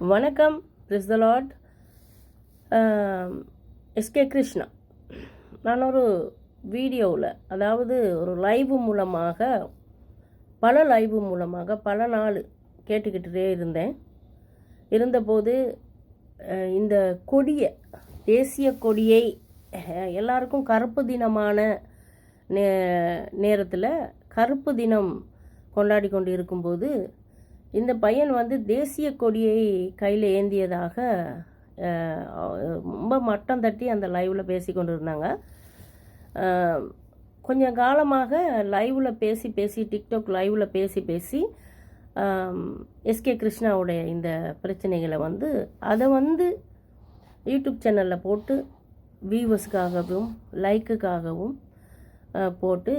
வணக்கம் praise the Lord S K Krishna நான் ஒரு வீடியோவில் அதாவது ஒரு லைவ் மூலமாக பல லைவ் மூலமாக பல நாள் கேட்டுக்கிட்டே இருந்தேன். இருந்தபோது இந்த கொடியை தேசிய கொடியை எல்லாருக்கும் கருப்பு தினமான நே நேரத்தில் கருப்பு தினம் கொண்டாடி கொண்டு இருக்கும்போது இந்த பையன் வந்து தேசிய கொடியை கையில் ஏந்தியதாக ரொம்ப மட்டம் தட்டி அந்த லைவில் பேசி கொண்டு இருந்தாங்க கொஞ்சம் காலமாக லைவில் பேசி பேசி டிக்டாக் லைவில் பேசி பேசி எஸ்கே கிருஷ்ணாவுடைய இந்த பிரச்சனைகளை வந்து அதை வந்து யூடியூப் சேனலில் போட்டு வியூவர்ஸ்க்காகவும் லைக்குக்காகவும் போட்டு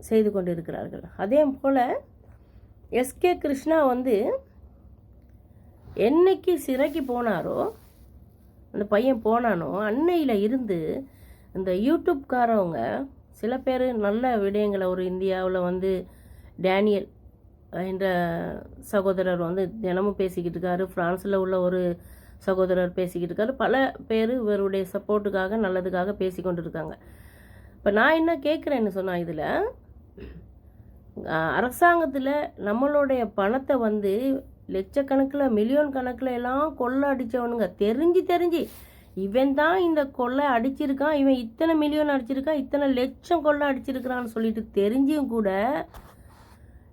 செய்து கொண்டு இருக்கிறார்கள் அதே போல் எஸ்கே கிருஷ்ணா வந்து என்னைக்கு சிறைக்கு போனாரோ அந்த பையன் போனானோ அன்னையில் இருந்து இந்த யூடியூப்காரவங்க சில பேர் நல்ல விடயங்களை ஒரு இந்தியாவில் வந்து டேனியல் என்ற சகோதரர் வந்து தினமும் பேசிக்கிட்டு இருக்காரு. ஃப்ரான்ஸில் உள்ள ஒரு சகோதரர் பேசிக்கிட்டு இருக்காரு. பல பேர் இவருடைய சப்போர்ட்டுக்காக நல்லதுக்காக பேசி கொண்டு இருக்காங்க. இப்போ நான் என்ன கேட்குறேன்னு சொன்னால் இதில் அரசாங்கத்தில் நம்மளுடைய பணத்தை வந்து லட்சக்கணக்கில் மில்லியன் கணக்கில் எல்லாம் கொள்ளை அடித்தவனுங்க தெரிஞ்சு தெரிஞ்சு. இவன் தான் இந்த கொள்ளை அடிச்சிருக்கான். இவன் இத்தனை மில்லியன் அடிச்சிருக்கான். இத்தனை லட்சம் கொள்ளை அடிச்சிருக்கிறான்னு சொல்லிட்டு தெரிஞ்சும் கூட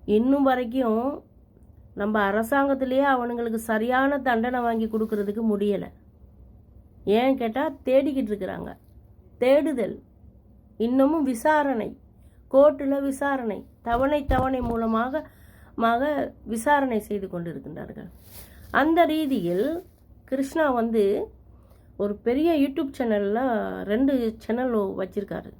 இன்னும் வரைக்கும் நம்ம அரசாங்கத்திலேயே அவனுங்களுக்கு சரியான தண்டனை வாங்கி கொடுக்கறதுக்கு முடியலை. ஏன் கேட்டால் தேடிக்கிட்டு இருக்கிறாங்க. தேடுதல். இன்னமும் விசாரணை. கோர்ட்டில் விசாரணை தவணை தவணை மூலமாக மாக விசாரணை செய்து கொண்டிருக்கின்றார்கள். அந்த ரீதியில் கிருஷ்ணா வந்து ஒரு பெரிய யூடியூப் சேனலில் ரெண்டு சேனல் வச்சுருக்காரு.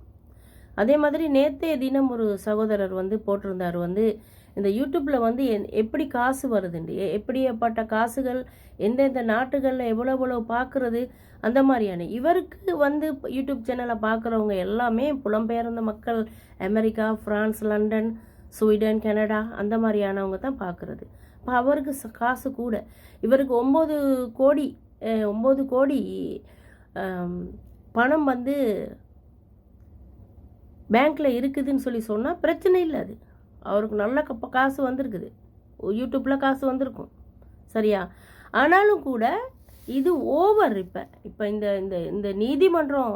அதே மாதிரி நேற்றைய தினம் ஒரு சகோதரர் வந்து போட்டிருந்தார். வந்து இந்த யூடியூப்பில் வந்து என்- எப்படி காசு வருதுண்டு எ- எப்படிப்பட்ட காசுகள் எந்தெந்த நாட்டுகளில் எவ்வளோ எவ்வளோ பார்க்குறது அந்த மாதிரியான. இவருக்கு வந்து யூடியூப் சேனலை பார்க்குறவங்க எல்லாமே புலம்பெயர்ந்த மக்கள். America France London Sweden Canada அந்த மாதிரியானவங்க தான் பார்க்குறது. இப்போ அவருக்கு காசு கூட. இவருக்கு ஒம்பது கோடி ஒம்பது கோடி பணம் வந்து பேங்க்கில் இருக்குதுன்னு சொல்லி சொன்னால் பிரச்சனை இல்லை அது. அவருக்கு நல்ல கப்ப காசு வந்திருக்குது. யூடியூப்பில் காசு வந்திருக்கும். சரியா? ஆனாலும் கூட இது ஓவர் இப்போ. இப்போ இந்த இந்த இந்த நீதிமன்றம்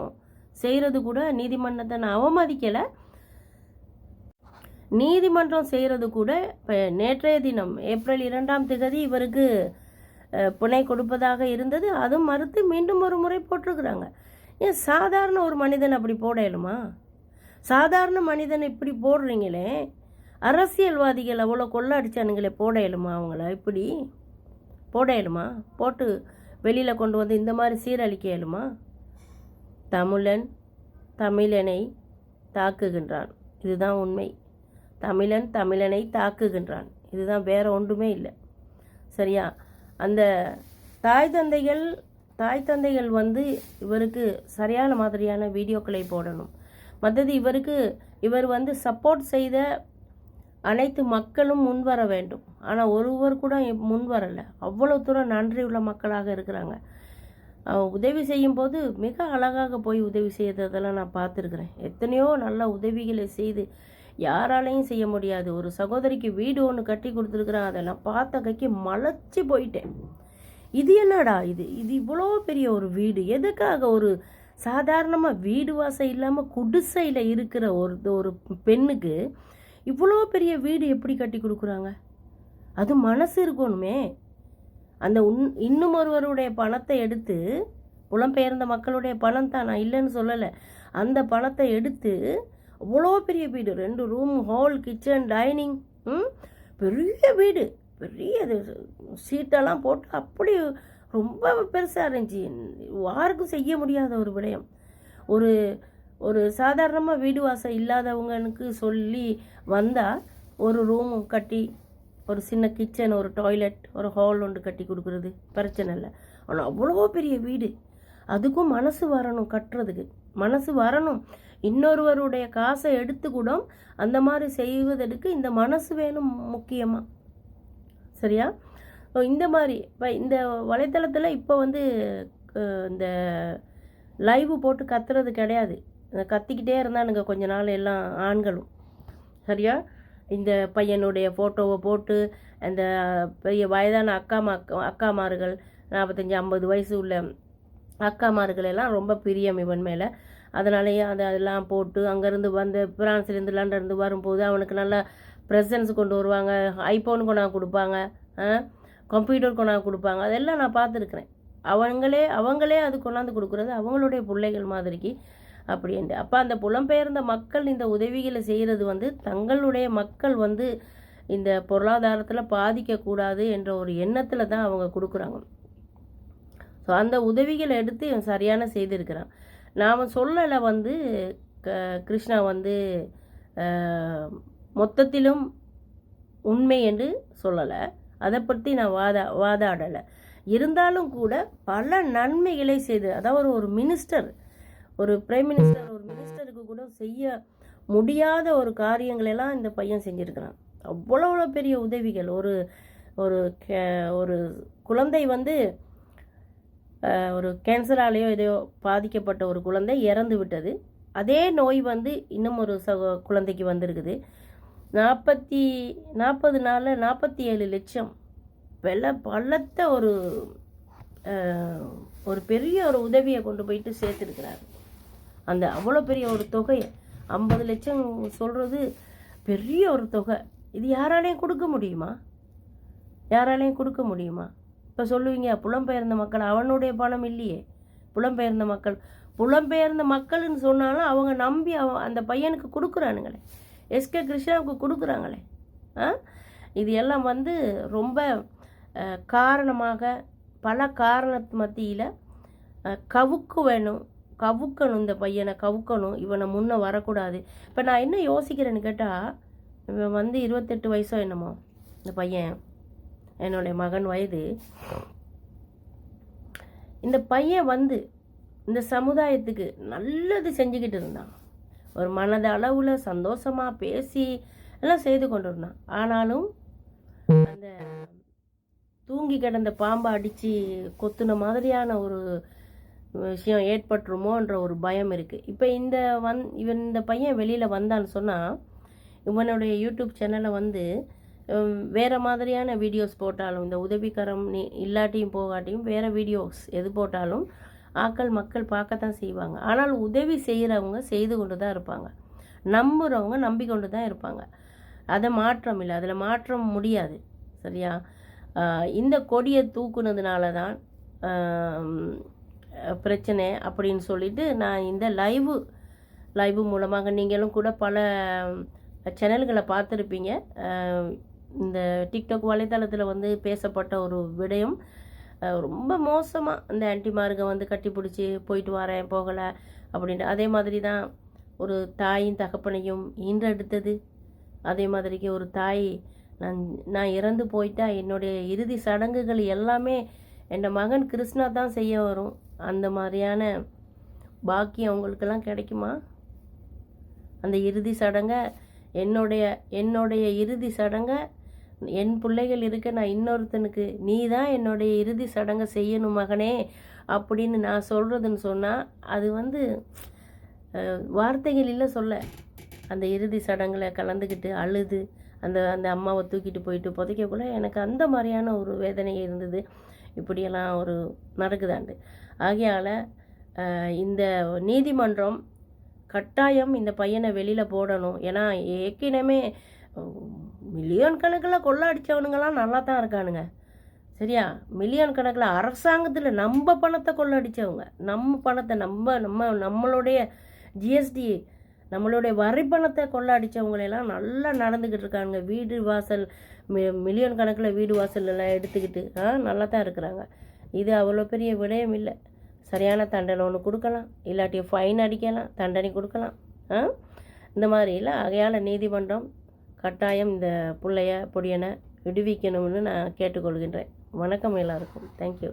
செய்கிறது கூட நீதிமன்றத்தை நான் அவமதிக்கலை. நீதிமன்றம் செய்கிறது கூட இப்போ நேற்றைய தினம் ஏப்ரல் இரண்டாம் திகதி இவருக்கு புனை கொடுப்பதாக இருந்தது. அதுவும் மறுத்து மீண்டும் ஒரு முறை போட்டிருக்கிறாங்க. ஏன் சாதாரண ஒரு மனிதன் அப்படி போடலுமா சாதாரண மனிதன் இப்படி போடுறீங்களே? அரசியல்வாதிகள் அவ்வளோ கொள்ள அடிச்சானுங்களே போடையலுமா அவங்கள? இப்படி போடையலுமா போட்டு வெளியில் கொண்டு வந்து இந்த மாதிரி சீரழிக்க இயலுமா? தமிழன் தமிழனை தாக்குகின்றான். இதுதான் உண்மை. தமிழன் தமிழனை தாக்குகின்றான். இதுதான் வேற ஒன்றுமே இல்லை. சரியா? அந்த தாய் தந்தைகள் தாய் தந்தைகள் வந்து இவருக்கு சரியான மாதிரியான வீடியோக்களை போடணும். மற்றது இவருக்கு இவர் வந்து சப்போர்ட் செய்த அனைத்து மக்களும் முன்வர வேண்டும். ஆனால் ஒருவர் கூட முன் வரலை. அவ்வளோ தூரம் நன்றி உள்ள மக்களாக இருக்கிறாங்க. உதவி செய்யும்போது மிக அழகாக போய் உதவி செய்ததெல்லாம் நான் பார்த்துருக்குறேன். எத்தனையோ நல்ல உதவிகளை செய்து யாராலையும் செய்ய முடியாது. ஒரு சகோதரிக்கு வீடு ஒன்று கட்டி கொடுத்துருக்குறேன். அதை நான் பார்த்த கைக்கு மலைச்சி போயிட்டேன். இது என்னடா இது? இது இவ்வளோ பெரிய ஒரு வீடு. எதுக்காக ஒரு சாதாரணமாக வீடு வாசல் இல்லாமல் குடிசையில் இருக்கிற ஒரு ஒரு பெண்ணுக்கு இவ்வளோ பெரிய வீடு எப்படி கட்டி கொடுக்குறாங்க? அது மனசு இருக்கணுமே. அந்த உன் இன்னும் ஒருவருடைய பணத்தை எடுத்து புலம்பெயர்ந்த மக்களுடைய பணம் தான் நான் இல்லைன்னு சொல்லலை. அந்த பணத்தை எடுத்து அவ்வளோ பெரிய வீடு ரெண்டு ரூம் ஹால் கிச்சன் டைனிங் ம் பெரிய வீடு. பெரிய இது சீட்டெல்லாம் போட்டு அப்படி ரொம்ப பெருசாக இருந்துச்சு. யாருக்கும் செய்ய முடியாத ஒரு விடயம். ஒரு ஒரு சாதாரணமாக வீடு வாசல் இல்லாதவங்களுக்கு சொல்லி வந்தால் ஒரு ரூம் கட்டி ஒரு சின்ன கிச்சன் ஒரு டாய்லெட் ஒரு ஹால் ஒன்று கட்டி கொடுக்குறது. பிரச்சனை இல்லை. ஆனால் அவ்வளோ பெரிய வீடு. அதுக்கும் மனசு வரணும் கட்டுறதுக்கு. மனசு வரணும். இன்னொருவருடைய காசை எடுத்து கூட அந்த மாதிரி செய்வதற்கு இந்த மனசு வேணும் முக்கியமாக சரியா? இந்த மாதிரி. இப்போ இந்த வலைத்தளத்தில் இப்போ வந்து இந்த லைவ் போட்டு கத்துறது கிடையாது. கத்திக்கிட்டே இருந்தானுங்க கொஞ்ச நாள் எல்லாம் ஆண்களும். சரியா? இந்த பையனுடைய ஃபோட்டோவை போட்டு அந்த பெரிய வயதான அக்கா அக்காமார்கள் நாற்பத்தஞ்சி ஐம்பது வயசு உள்ள அக்காமார்கள் எல்லாம் ரொம்ப பிரியம் இவன் மேலே. அதனாலேயே அதை அதெல்லாம் போட்டு அங்கேருந்து வந்து பிரான்ஸ்லேருந்து லண்டன்லேருந்து வரும்போது அவனுக்கு நல்லா ப்ரெசன்ஸ் கொண்டு வருவாங்க. ஐஃபோன் கொண்டாந்து கொடுப்பாங்க. கம்ப்யூட்டர் கொண்டாந்து கொடுப்பாங்க. அதெல்லாம் நான் பார்த்துருக்குறேன். அவங்களே அவங்களே அது கொண்டாந்து கொடுக்குறது அவங்களுடைய பிள்ளைகள் மாதிரிக்கு அப்படின்ட்டு அப்போ அந்த புலம்பெயர்ந்த மக்கள் இந்த உதவிகளை செய்கிறது வந்து தங்களுடைய மக்கள் வந்து இந்த பொருளாதாரத்தில் பாதிக்கக்கூடாது என்ற ஒரு எண்ணத்தில் தான் அவங்க கொடுக்குறாங்க. ஸோ அந்த உதவிகளை எடுத்து இவன் சரியான செய்திருக்கிறான். நாம் சொல்லலை வந்து க கிருஷ்ணா வந்து மொத்தத்திலும் உண்மை என்று சொல்லலை. அதை பற்றி நான் வாதா வாதாடலை. இருந்தாலும் கூட பல நன்மைகளை செய்து அதாவது ஒரு மினிஸ்டர் ஒரு பிரைம் மினிஸ்டர் ஒரு மினிஸ்டருக்கு கூட செய்ய முடியாத ஒரு காரியங்களெல்லாம் இந்த பையன் செஞ்சுருக்கிறான். அவ்வளோ அவ்வளோ பெரிய உதவிகள். ஒரு ஒரு கே- ஒரு குழந்தை வந்து ஒரு கேன்சராலேயோ எதையோ பாதிக்கப்பட்ட ஒரு குழந்தை இறந்து விட்டது. அதே நோய் வந்து இன்னும் ஒரு சகோ குழந்தைக்கு வந்திருக்குது. நாற்பத்தி நாற்பது நாளில் நாற்பத்தி ஏழு லட்சம். வெள்ள பலத்த ஒரு ஒரு பெரிய ஒரு உதவியை கொண்டு போயிட்டு சேர்த்துருக்கிறாரு. அந்த அவ்வளோ பெரிய ஒரு தொகை. ஐம்பது லட்சம் சொல்கிறது பெரிய ஒரு தொகை. இது யாராலையும் கொடுக்க முடியுமா? யாராலையும் கொடுக்க முடியுமா? இப்போ சொல்லுவீங்க புலம்பெயர்ந்த மக்கள் அவனுடைய பணம் இல்லையே. புலம்பெயர்ந்த மக்கள். புலம்பெயர்ந்த மக்கள்னு சொன்னாலும் அவங்க நம்பி அவன் அந்த பையனுக்கு கொடுக்குறானுங்களே. எஸ்கே கிருஷ்ணாவுக்கு கொடுக்குறாங்களே. ஆ? இது எல்லாம் வந்து ரொம்ப காரணமாக பல காரணத்து மத்தியில் கவுக்கு வேணும். கவுக்கணும் இந்த பையனை கவுக்கணும் இவனை முன்ன வரக்கூடாது. இப்போ நான் என்ன யோசிக்கிறேன்னு கேட்டால் இவன் வந்து இருபத்தெட்டு வயசோ என்னமோ இந்த பையன் என்னுடைய மகன் வயது. இந்த பையன் வந்து இந்த சமுதாயத்துக்கு நல்லது செஞ்சுக்கிட்டு இருந்தான். ஒரு மனத அளவில் சந்தோஷமாக பேசி எல்லாம் செய்து கொண்டு இருந்தான். ஆனாலும் அந்த தூங்கி கிடந்த பாம்பை அடித்து கொத்துன மாதிரியான ஒரு விஷயம் ஏற்பட்டுருமோன்ற ஒரு பயம் இருக்குது இப்போ இந்த வந் இவன் இந்த பையன் வெளியில் வந்தான்னு சொன்னால் இவனுடைய யூடியூப் சேனலை வந்து வேறு மாதிரியான வீடியோஸ் போட்டாலும் இந்த உதவிக்கரம் நீ இல்லாட்டியும் போகாட்டியும் வேறு வீடியோஸ் எது போட்டாலும் ஆக்கள் மக்கள் பார்க்கத்தான் செய்வாங்க. ஆனால் உதவி செய்கிறவங்க செய்து கொண்டு தான் இருப்பாங்க. நம்புகிறவங்க நம்பிக்கொண்டு தான் இருப்பாங்க. அதை மாற்றம் இல்லை. அதில் மாற்றம் முடியாது. சரியா? இந்த கொடியை தூக்குனதுனால தான் பிரச்சனை அப்படின்னு சொல்லிட்டு நான் இந்த லைவு லைவு மூலமாக நீங்களும் கூட பல சேனல்களை பார்த்துருப்பீங்க. இந்த டிக்டாக் வலைத்தளத்தில் வந்து பேசப்பட்ட ஒரு விடயம் ரொம்ப மோசமாக இந்த ஆன்டிமார்கை வந்து கட்டி பிடிச்சி போயிட்டு வரேன் போகலை அப்படின்ட்டு. அதே மாதிரி தான் ஒரு தாயின் தகப்பனையும் ஈன்றெடுத்தது. அதே மாதிரிக்கு ஒரு தாய் நான் நான் இறந்து போயிட்டா என்னுடைய இறுதி சடங்குகள் எல்லாமே என் மகன் கிருஷ்ணா தான் செய்ய வரும். அந்த மாதிரியான பாக்கியம் அவங்களுக்கெல்லாம் கிடைக்குமா? அந்த இறுதி சடங்கை என்னுடைய என்னுடைய இறுதி சடங்கை என் பிள்ளைகள் இருக்க நான் இன்னொருத்தனுக்கு நீ தான் என்னுடைய இறுதி சடங்கை செய்யணும் மகனே அப்படின்னு நான் சொல்கிறதுன்னு சொன்னால் அது வந்து வார்த்தைகள் இல்லை சொல்ல. அந்த இறுதி சடங்கில் கலந்துக்கிட்டு அழுது அந்த அந்த அம்மாவை தூக்கிட்டு போயிட்டு புதைக்கக்குள்ள எனக்கு அந்த மாதிரியான ஒரு வேதனை இருந்தது. இப்படியெல்லாம் ஒரு நடக்குதாண்டு. ஆகையால் இந்த நீதிமன்றம் கட்டாயம் இந்த பையனை வெளியில் போடணும். ஏன்னா ஏற்கனவே மில்லியன் கணக்கில் கொள்ள அடித்தவனுங்கெல்லாம் நல்லா தான் இருக்கானுங்க. சரியா? மில்லியன் கணக்கில் அரசாங்கத்தில் நம்ம பணத்தை கொள்ளடிச்சவங்க. நம்ம பணத்தை நம்ம நம்ம நம்மளுடைய ஜிஎஸ்டி நம்மளுடைய வரி பணத்தை கொள்ளடிச்சவங்களெல்லாம் நல்லா நடந்துக்கிட்டு இருக்காங்க வீடு வாசல் மி- மில்லியன் கணக்கில் வீடு வாசல் எல்லாம் எடுத்துக்கிட்டு ஆ நல்லா தான் இருக்கிறாங்க. இது அவ்வளோ பெரிய விடயம் இல்லை சரியான தண்டனை ஒன்று கொடுக்கலாம். இல்லாட்டி ஃபைன் அடிக்கலாம் தண்டனை கொடுக்கலாம். ஆ? இந்த மாதிரி அகையால் நீதிமன்றம் கட்டாயம் இந்த பிள்ளைய பொடியனை விடுவிக்கணும்னு நான் கேட்டுக்கொள்கின்றேன். வணக்கம் எல்லாருக்கும். தேங்க்யூ